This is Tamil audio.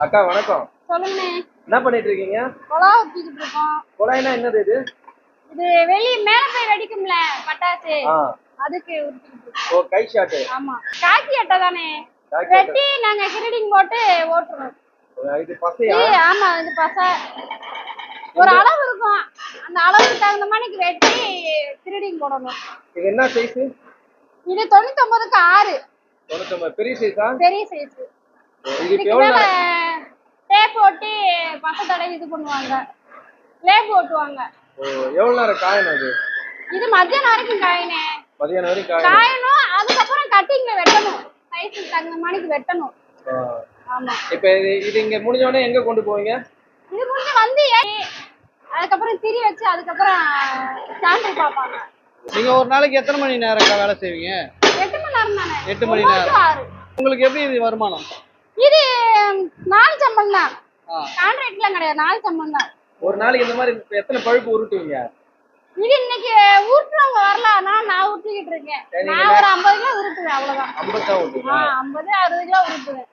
அக்கா வணக்கம். சொல்லுங்கண்ணே என்ன பண்ணிட்டு இருக்கீங்க குழா ஊத்திக்கிட்டு இருக்கோம். குழாய்னா என்னது இது? இது வெளிய மேல போய் வெடிக்கும்ல பட்டாசு. ஆ. அதுக்கு ஊத்திக்கிட்டு இருக்கோம். ஓ கை ஷாட்டு. ஆமா. காக்கி அட்டை தானே? காக்கி அட்டை. வெட்டி நாங்க கிரீடிங் போட்டு ஓட்டுறோம். இது பசையா? இது ஆமா இது பச. ஒரு அளவு இருக்கும். அந்த அளவுக்கு தகுந்த மாதிரி வெட்டி கிரீடிங் போடணும். இது என்ன சைஸ் இது தொண்ணூத்தொன்பதுக்கு ஆறு. தொண்ணூத்தொம்பது. பெரிய சைஸா பெரிய சைஸ் டேப் ஒட்டி பச தடவை இது பண்ணுவாங்க. நேரம் காயணும் அது? இது மத்தியானம் வரைக்கும் காயினே மதியானம் வரைக்கும் காயணும். காயணும் அதுக்கப்புறம் கட்டிங்ல வெட்டணும். சைஸுக்கு தகுந்த மாதிரிக்கு வெட்டணும். ஆமா. இப்போ இது இது இங்க முடிஞ்ச உடனே எங்க கொண்டு போவீங்க? இது முடிஞ்சு வந்து அதுக்கப்புறம் திரி வச்சு அதுக்கப்புறம் சாம்பிள் பார்ப்பாங்க. நீங்க ஒரு நாளைக்கு எத்தனை மணி நேரம் வேலை செய்வீங்க? எட்டு மணி நேரம் தானே? எட்டு மணி நேரம். உங்களுக்கு எப்படி இது வருமானம்? இது நாலு சம்பளம் தான். கான்ட்ராக்ட்லாம் கிடையாது நாலு சம்பளம் தான். ஒரு நாளைக்கு இந்த மாதிரி எத்தனை பழுப்பு உருட்டுவீங்க? இது இன்னைக்கு ஊட்டுறவங்க வரல அதனால நான் ஊட்டிக்கிட்டு இருக்கேன். நான் ஒரு ஐம்பது கிலோ உருட்டுவேன் அவ்வளவுதான். ஐம்பது அறுபது கிலோ உருட்டுவேன்.